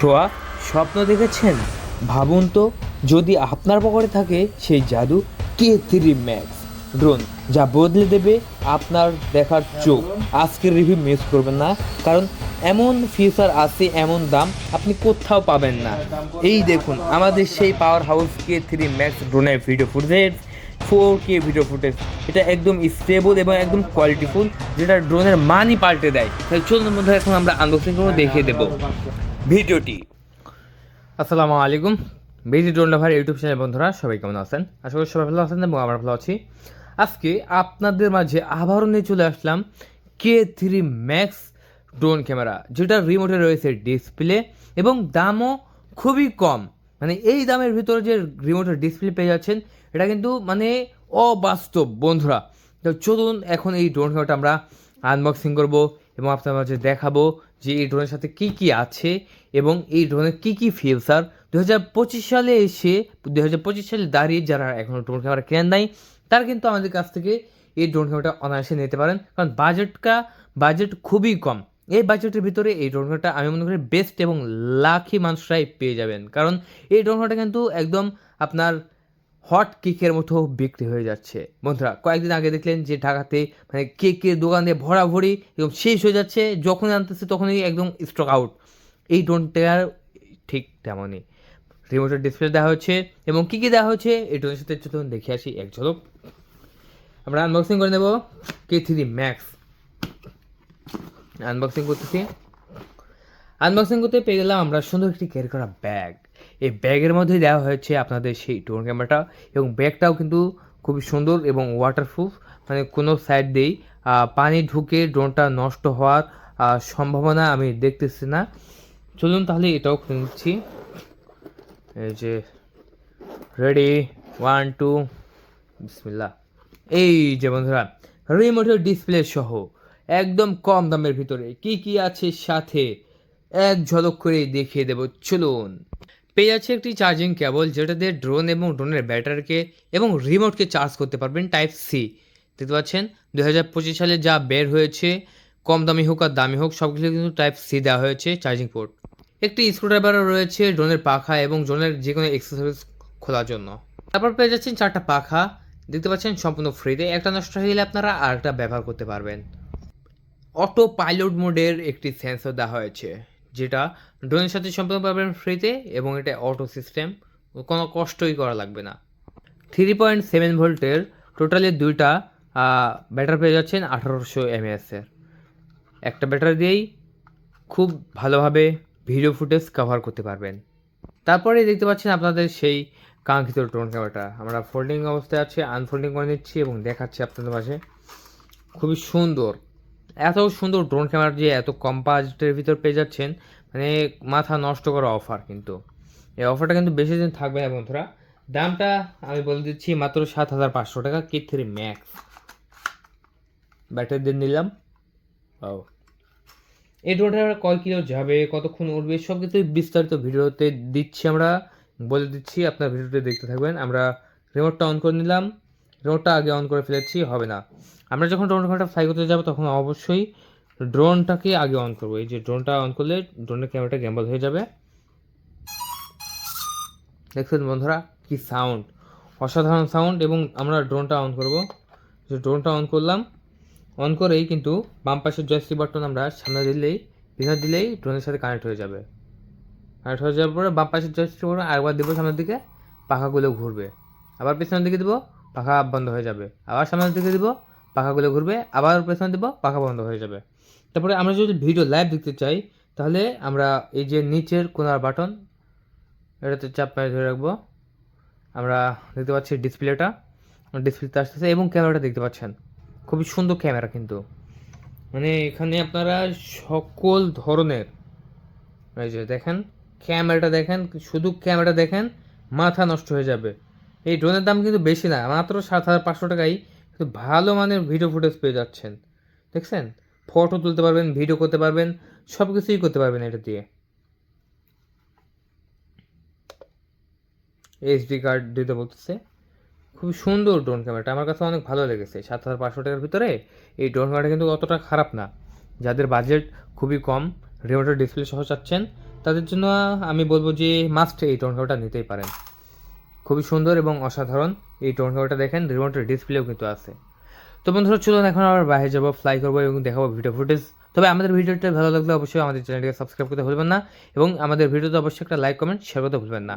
ছোয়া স্বপ্ন দেখেছেন? ভাবুন তো, যদি আপনার পকেটে থাকে সেই জাদু কে থ্রি ম্যাক্স ড্রোন যা বদলে দেবে আপনার দেখার চোখ। আজকের রিভিউ মিস করবেন না, কারণ এমন ফিচার আছে, এমন দাম আপনি কোথাও পাবেন না। এই দেখুন, আমাদের সেই power house K three max ড্রোনের video footage four K video footage এটা একদম স্টেবল এবং একদম কোয়ালিটিফুল যেটা ড্রোনের মানই পাল্টে দেয়। তাই চলুন মধ্যে এখন আমরা আনবক্সিং করে দেখিয়ে দেবো। ভিডিওটি। আসসালামু আলাইকুম। বেজি ড্রোন লাভার ইউটিউব চ্যানেল বন্ধুরা, সবাই কেমন আছেন? আশা করি সবাই ভালো আছেন এবং আমরা ভালো আছি। আজকে আপনাদের মাঝে আবারও নিয়ে চলে আসলাম K three max drone camera যেটা রিমোটে রয়েছে ডিসপ্লে এবং দামও খুবই কম। মানে এই দামের ভিতরে যে রিমোটের ডিসপ্লে পেয়ে যাচ্ছেন, এটা কিন্তু মানে অবাস্তব বন্ধুরা। তো চলুন এখন এই ড্রোন ক্যামেরাটা আমরা আনবক্সিং করব। এবং আপনার মাঝে দেখাবো যে এই ড্রোনের সাথে কি কি আছে এবং এই ড্রোনের কি কি ফিচার দু হাজার পঁচিশ সালে এসে দু হাজার পঁচিশ সালে দাঁড়িয়ে যারা এখনও ড্রোন ক্যামেরা কেনেন নাই, তারা কিন্তু আমাদের কাছ থেকে এই ড্রোন ক্যামেরাটা অনায়াসে নিতে পারেন। কারণ বাজেটটা বাজেট খুবই কম। এই বাজেটের ভিতরে এই ড্রোন ক্যামেরাটা আমি মনে করি বেস্ট এবং লাখি মানুষরাই পেয়ে যাবেন। কারণ এই ড্রোন ক্যামেরাটা কিন্তু একদম আপনার হট কেকের মতো বিক্রি হয়ে যাচ্ছে। বন্ধুরা, কয়েকদিন আগে দেখলেন যে ঢাকাতে মানে কেকের দোকানে ভরাভরি এবং শেষ হয়ে যাচ্ছে, যখনই আনতেছে তখনই একদম স্টক আউট এই ড্রোনটার ঠিক তেমনই। রিমোটের ডিসপ্লে দেওয়া হচ্ছে এবং কী কী দেওয়া হচ্ছে এই ড্রোনের সাথে চলুন দেখে আসি এক ঝলক। আমরা আনবক্সিং করে নেব কে থ্রি ম্যাক্স আনবক্সিং করতেছি। আনবক্সিং করতে পেয়ে গেলাম আমরা সুন্দর একটি ক্যারি করা ব্যাগ এই ব্যাগের মধ্যে দেওয়া হয়েছে আপনাদের সেই ড্রোন ক্যামেরাটা এবং ব্যাগটাও কিন্তু খুবই সুন্দর এবং ওয়াটারপ্রুফ মানে কোনো সাইড দিয়েই পানি ঢুকে ড্রোনটা নষ্ট হওয়ার সম্ভাবনা আমি দেখতেছি না। চলুন তাহলে এটাও খুলে নিচ্ছি। এই যে রেডি ওয়ান টু বিসমিল্লা এই যে বন্ধুরা রিমোটের ডিসপ্লে সহ, একদম কম দামের ভিতরে কি কি আছে সাথে, এক ঝলক করে দেখিয়ে দেব। চলুন। পেয়ে যাচ্ছে একটি চার্জিং কেবল যেটা দিয়ে ড্রোন এবং ড্রোনের ব্যাটারিকে এবং রিমোটকে চার্জ করতে পারবেন টাইপ সি দেখতে পাচ্ছেন দু হাজার পঁচিশ সালে যা বের হয়েছে, কম দামি হোক আর দামি হোক সবগুলো কিন্তু টাইপ সি দেওয়া হয়েছে চার্জিং পোর্ট একটি স্ক্রুড্রাইভারও রয়েছে ড্রোনের পাখা এবং ড্রোনের যে কোনো এক্সেসরিজ খোলার জন্য। তারপর পেয়ে যাচ্ছেন চারটা পাখা। দেখতে পাচ্ছেন, সম্পূর্ণ ফ্রিতে একটা নষ্ট হয়ে গেলে আপনারা আরেকটা ব্যবহার করতে পারবেন। অটো পাইলট মোডের একটি সেন্সর দেওয়া হয়েছে। যেটা ড্রোনের সাথে সম্পূর্ণ পাবেন ফ্রিতে এবং এটা অটো সিস্টেম কোনো কষ্টই করা লাগবে না। থ্রি পয়েন্ট সেভেন ভোল্টের টোটালি দুইটা ব্যাটারি পেয়ে যাচ্ছেন আঠারোশো এমএএসের একটা ব্যাটারি দিয়েই খুব ভালোভাবে ভিডিও ফুটেজ কভার করতে পারবেন। তারপরে দেখতে পাচ্ছেন আপনাদের সেই কাঙ্ক্ষিত ড্রোন ক্যামেরাটা আমরা ফোল্ডিং অবস্থায় আছে আনফোল্ডিং করে নিচ্ছি এবং দেখাচ্ছি আপনাদের মাঝে। খুবই সুন্দর এত সুন্দর ড্রোন ক্যামেরা যে এত কম বাজেটের ভিতর পেয়ে যাচ্ছেন মানে মাথা নষ্ট করা অফার কিন্তু। এই অফারটা কিন্তু বেশি দিন থাকবে না বন্ধুরা। দামটা আমি বলে দিচ্ছি মাত্র সাত হাজার পাঁচশো টাকা কে থ্রি ম্যাক্স ব্যাটারি দিয়ে নিলাম। ও এই ড্রোনটা কয় কিলো যাবে, কতক্ষণ উঠবে সব কিছুই বিস্তারিত ভিডিওতে দিচ্ছি আমরা। বলে দিচ্ছি, আপনার ভিডিওতে দেখতে থাকবেন। আমরা রিমোটটা অন করে নিলাম। রিমোটটা আগে অন করে ফেলেছি, হবে না। আমরা যখন ড্রোনটা ফ্লাই করতে যাব, তখন অবশ্যই ড্রোনটাকে আগে অন করব। এই যে ড্রোনটা অন করলে ড্রোনের ক্যামেরাটা গ্যাম্বল হয়ে যাবে। দেখছেন বন্ধুরা, কি সাউন্ড অসাধারণ সাউন্ড এবং আমরা ড্রোনটা অন করব। যে ড্রোনটা অন করলাম অন করেই কিন্তু বাম পাশের জয়স্ট্রি বাটন আমরা সামনে দিলেই, পিছনে দিলেই ড্রোনের সাথে কানেক্ট হয়ে যাবে। কানেক্ট হয়ে যাওয়ার পরে বাম পাশের জয়স্ট্রি বাটন আরেকবার দেবো সামনের দিকে, পাখাগুলো ঘুরবে। আবার পেছনের দিকে দেবো পাখা বন্ধ হয়ে যাবে। আবার সামনের দিকে দিব, পাখাগুলো ঘুরবে, আবার পেছনে দেবো, পাখা বন্ধ হয়ে যাবে। তারপরে আমরা যদি ভিডিও লাইভ দেখতে চাই, তাহলে আমরা এই যে নিচের কোনার বাটন, এটাতে চাপ মেরে ধরে রাখব। আমরা দেখতে পাচ্ছি ডিসপ্লেটা, ডিসপ্লেতে আসতেছে এবং ক্যামেরাটা দেখতে পাচ্ছেন। খুবই সুন্দর ক্যামেরা কিন্তু। মানে এখানে আপনারা সকল ধরনের, এই যে দেখেন, ক্যামেরাটা দেখেন, শুধু ক্যামেরাটা দেখেন, মাথা নষ্ট হয়ে যাবে। এই ড্রোনের দাম কিন্তু বেশি না, মাত্র সাত হাজার পাঁচশো টাকাই কিন্তু ভালো মানের ভিডিও ফুটেজ পেয়ে যাচ্ছেন। দেখছেন? ফটো তুলতে পারবেন ভিডিও করতে পারবেন সব কিছুই করতে পারবেন এটা দিয়ে। এইচডি কার্ড দিতে বলতেছে। খুব সুন্দর ড্রোন ক্যামেরাটা, আমার কাছে অনেক ভালো লেগেছে। সাত হাজার পাঁচশো টাকার ভিতরে এই ড্রোন ক্যামেরাটা কিন্তু অতটা খারাপ না। যাদের বাজেট খুবই কম রিমোটের ডিসপ্লে সহ চাচ্ছেন, তাদের জন্য আমি বলব যে মাস্ট এই ড্রোন ক্যামেরাটা নিতেই পারেন। খুবই সুন্দর এবং অসাধারণ। এই ক্যামেরাটা দেখেন, রিমোটের ডিসপ্লেও কিন্তু আছে। তো বন্ধুরা, চলুন এখন আবার বাইরে যাব ফ্লাই করব এবং দেখাবো ভিডিও ফুটেজ তবে আমাদের ভিডিওটা ভালো লাগলে অবশ্যই আমাদের চ্যানেলটিকে সাবস্ক্রাইব করতে ভুলবেন না এবং আমাদের ভিডিওতে অবশ্যই একটা লাইক কমেন্ট শেয়ার করতে ভুলবেন না।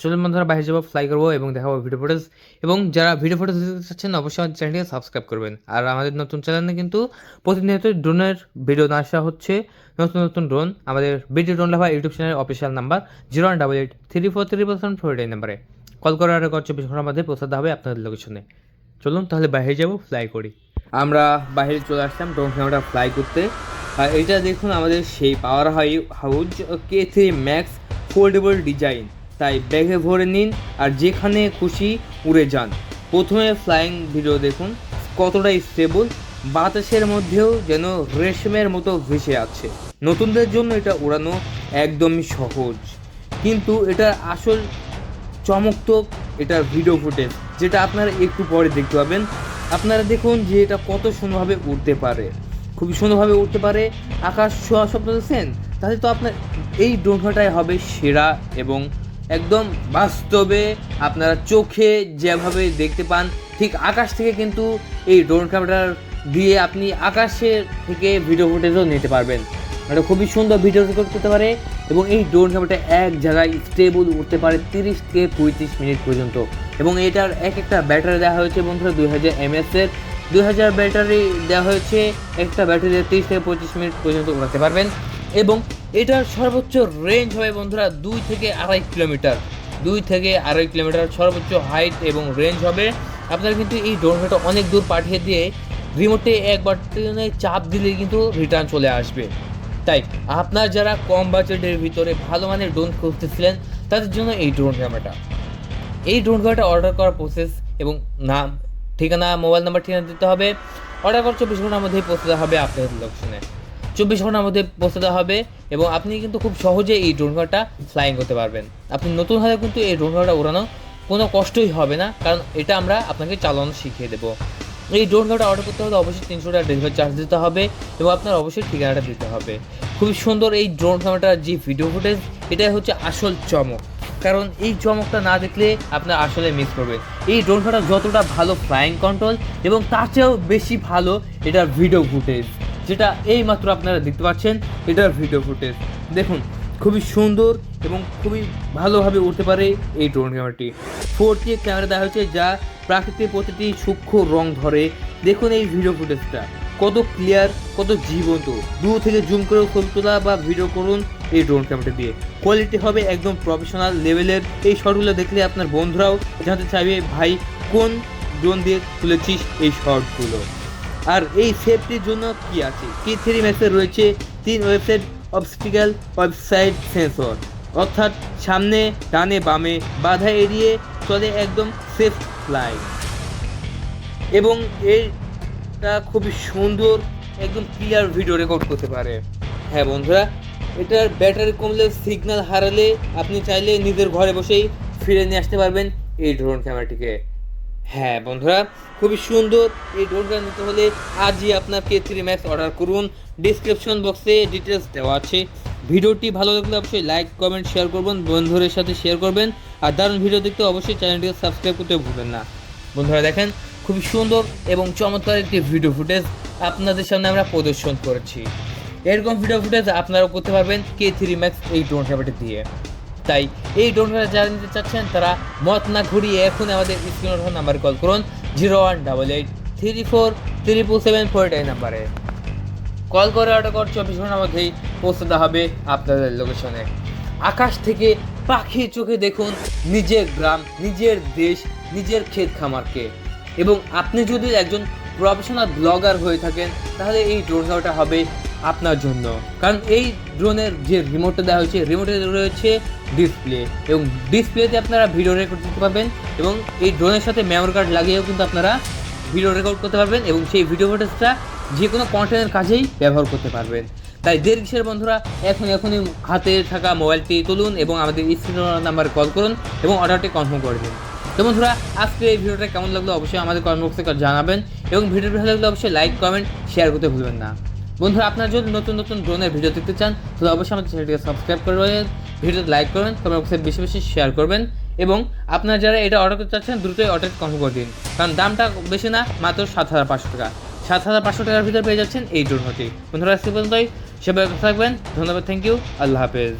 চলুন বন্ধুরা, বাইরে যাব ফ্লাই করব এবং দেখাবো ভিডিও ফুটেজ এবং যারা ভিডিও ফুটেজ দিতে চাচ্ছেন, অবশ্যই আমাদের চ্যানেলটিকে সাবস্ক্রাইব করবেন। আর আমাদের নতুন চ্যানেলে কিন্তু প্রতিনিয়ত ড্রোনের ভিডিও না আসা হচ্ছে। নতুন নতুন ড্রোন আমাদের বিডি ড্রোন লাভা ইউটিউব চ্যানেলের official number zero one double eight three four three percent four নাম্বারে কল করার আর চব্বিশ ঘণ্টার মধ্যে পৌঁছাতে হবে আপনাদের লোকেশনে চলুন তাহলে বাইরে যাব ফ্লাই করি। আমরা বাইরে চলে আসলাম ড্রোন ক্যামেরা ফ্লাই করতে। আর এটা দেখুন আমাদের সেই power high house K three max foldable design তাই ব্যাগে ভরে নিন আর যেখানে খুশি উড়ে যান। প্রথমে ফ্লাইং ভিডিও দেখুন কতটা স্টেবল বাতাসের মধ্যেও যেন রেশমের মতো ভেসে আছে। নতুনদের জন্য এটা উড়ানো একদমই সহজ। কিন্তু এটার আসল চমকতক এটার ভিডিও ফুটেজ যেটা আপনারা একটু পরে দেখতে পাবেন। আপনারা দেখুন যে এটা কত সুন্দরভাবে উঠতে পারে। খুবই সুন্দরভাবে উঠতে পারে। আকাশ ছোঁয়া স্বপ্ন দেখছেন? তাহলে তো আপনার এই ড্রোনটাই হবে সেরা এবং একদম বাস্তবে আপনারা চোখে যেভাবে দেখতে পান, ঠিক আকাশ থেকে কিন্তু এই ড্রোন ক্যামেরার দিয়ে আপনি আকাশের থেকে ভিডিও ফুটেজও নিতে পারবেন। এটা খুবই সুন্দর ভিডিও রেকর্ড করতে পারে এবং এই ড্রোন ক্যামেরাটা এক জায়গায় স্টেবল উঠতে পারে তিরিশ থেকে পঁয়ত্রিশ মিনিট পর্যন্ত। এবং এটার এক একটা ব্যাটারি দেওয়া হয়েছে বন্ধুরা দুই হাজার এমএসের দুই হাজার ব্যাটারি দেওয়া হয়েছে, একটা ব্যাটারি তিরিশ থেকে পঁচিশ মিনিট পর্যন্ত উড়াতে পারবেন। এবং এটার সর্বোচ্চ রেঞ্জ হবে বন্ধুরা দুই থেকে আড়াই কিলোমিটার। দুই থেকে আড়াই কিলোমিটার সর্বোচ্চ হাইট এবং রেঞ্জ হবে। আপনারা কিন্তু এই ড্রোনটা অনেক দূর পাঠিয়ে দিয়ে রিমোটে একবার চাপ দিলে কিন্তু রিটার্ন চলে আসবে। তাই আপনার যারা কম বাজেটের ভিতরে ভালো মানের ড্রোন খুঁজতেছিলেন, তাদের জন্য এই ড্রোন ক্যামেরাটা এই ড্রোন ক্যামেরাটা অর্ডার করার প্রসেস এবং নাম, ঠিকানা মোবাইল নাম্বার ঠিকানা দিতে হবে। অর্ডার করার চব্বিশ ঘণ্টার মধ্যেই পৌঁছে দেওয়া হবে আপনাদের লোকেশনে চব্বিশ ঘণ্টার মধ্যে পৌঁছে দেওয়া হবে এবং আপনি কিন্তু খুব সহজে এই ড্রোন ক্যামেরাটা ফ্লাইং করতে পারবেন। আপনি নতুন হলে কিন্তু এই ড্রোন ক্যামেরাটা উড়ানো কোনো কষ্টই হবে না, কারণ এটা আমরা আপনাকে চালানো শিখিয়ে দেবো। এই ড্রোন ক্যামেরাটা অর্ডার করতে হলে অবশ্যই তিনশো টাকা ডেলিভারি চার্জ দিতে হবে এবং আপনার অবশ্যই ঠিকানাটা দিতে হবে। খুবই সুন্দর এই ড্রোন ক্যামেরাটার যে ভিডিও ফুটেজ এটাই হচ্ছে আসল চমক। কারণ এই চমকটা না দেখলে আপনার আসলে মিস করবেন। এই ড্রোন ক্যামেরা যতটা ভালো ফ্লাইং কন্ট্রোল এবং তার চেয়েও বেশি ভালো এটার ভিডিও ফুটেজ যেটা এই মাত্র আপনারা দেখতে পাচ্ছেন এটার ভিডিও ফুটেজ দেখুন খুবই সুন্দর এবং খুবই ভালোভাবে উঠতে পারে এই ড্রোন ক্যামেরাটি। ফোর কে ক্যামেরা দেওয়া হয়েছে যা প্রাকৃতিক প্রতিটি সূক্ষ্ম রং ধরে। দেখুন এই ভিডিও ফুটেজটা কত ক্লিয়ার কত জীবন্ত। দূর থেকে জুম করে ছবি তোলা বা ভিডিও করুন এই ড্রোন ক্যামেরাটা দিয়ে। কোয়ালিটি হবে একদম প্রফেশনাল লেভেলের এই শটগুলো দেখলে আপনার বন্ধুরাও জানতে চাইবে, ভাই, কোন ড্রোন দিয়ে তুলেছিস এই শটগুলো আর এই সেফটির জন্য কি আছে? কি থ্রি ম্যাক্সে রয়েছে? তিন ওয়েবসাইট অবস্টিক্যাল ওয়েবসাইট সেন্সর। অর্থাৎ সামনে, ডানে, বামে বাধা এড়িয়ে চলে একদম সেফ ফ্লাইট এবং এটা খুবই সুন্দর, একদম ক্লিয়ার ভিডিও রেকর্ড করতে পারে। হ্যাঁ বন্ধুরা, এটার ব্যাটারি কমলে সিগন্যাল হারালে আপনি চাইলে নিজের ঘরে বসেই ফিরে নিয়ে আসতে পারবেন এই ড্রোন ক্যামেরাটিকে। হ্যাঁ বন্ধুরা খুবই সুন্দর। এই ড্রোন ক্যামেরা নিতে হলে আজই আপনার কে থ্রি ম্যাক্স অর্ডার করুন ডিসক্রিপশন বক্সে ডিটেলস দেওয়া আছে। ভিডিওটি ভালো লাগলে অবশ্যই লাইক কমেন্ট শেয়ার করবেন, বন্ধুদের সাথে শেয়ার করবেন। আর দারুণ ভিডিও দেখতে অবশ্যই চ্যানেলটিকে সাবস্ক্রাইব করতে ভুলবেন না। বন্ধুরা দেখেন, খুবই সুন্দর এবং চমৎকার একটি ভিডিও ফুটেজ আপনাদের সামনে আমরা প্রদর্শন করেছি। এরকম ভিডিও ফুটেজ আপনারাও করতে পারবেন কে থ্রি ম্যাক্স এই ড্রোন ক্যামেরাটি দিয়ে। তাই এই ড্রোন ক্যামেরা যারা নিতে চাচ্ছেন, তারা মত না ঘুরিয়ে এখন আমাদের স্ক্রিন নাম্বারে কল করুন zero one double eight three four triple seven four এই নাম্বারে কল করে অর্ডার কর চব্বিশ ঘণ্টার মধ্যেই পৌঁছে দেওয়া হবে আপনাদের লোকেশনে আকাশ থেকে পাখি চোখে দেখুন নিজের গ্রাম, নিজের দেশ, নিজের ক্ষেত খামারকে। এবং আপনি যদি একজন প্রফেশনাল ব্লগার হয়ে থাকেন, তাহলে এই ড্রোন হবে আপনার জন্য। কারণ এই ড্রোনের যে রিমোটটা দেওয়া হয়েছে রিমোটে রয়েছে ডিসপ্লে এবং ডিসপ্লেতে আপনারা ভিডিও রেকর্ড করতে পারবেন এবং এই ড্রোনের সাথে মেমোরি কার্ড লাগিয়েও কিন্তু আপনারা ভিডিও রেকর্ড করতে পারবেন এবং সেই ভিডিও ফুটেজটা যে কোনো কন্টেন্টের কাজেই ব্যবহার করতে পারবেন। তাই দেড় কিসের বন্ধুরা এখন এখনই হাতে থাকা মোবাইলটি তুলুন এবং আমাদের স্ক্রিন নাম্বারে কল করুন এবং অর্ডারটি কনফার্ম করে দিন। তো বন্ধুরা, আজকে এই ভিডিওটা কেমন লাগল অবশ্যই আমাদের কমেন্ট বক্সে জানাবেন এবং ভিডিওটি ভালো লাগলে অবশ্যই লাইক কমেন্ট শেয়ার করতে ভুলবেন না। বন্ধুরা, আপনার যদি নতুন নতুন ড্রোনের ভিডিও দেখতে চান, তাহলে অবশ্যই আমাদের চ্যানেলটিকে সাবস্ক্রাইব করবেন ভিডিওতে লাইক করবেন কমেন্ট বক্সে বেশি বেশি শেয়ার করবেন এবং আপনারা যারা এটা অর্ডার করতে চাচ্ছেন, দ্রুতই অর্ডার কনফার্ম করে দিন। কারণ দামটা বেশি না, মাত্র সাত হাজার পাঁচশো টাকা। সাত হাজার পাঁচশো টাকার ভিতরে পেয়ে যাচ্ছেন এই ড্রোনটি। বন্ধুরা আজকে পর্যন্তই। সবাই থাকবেন। ধন্যবাদ থ্যাংক ইউ আল্লাহ হাফেজ।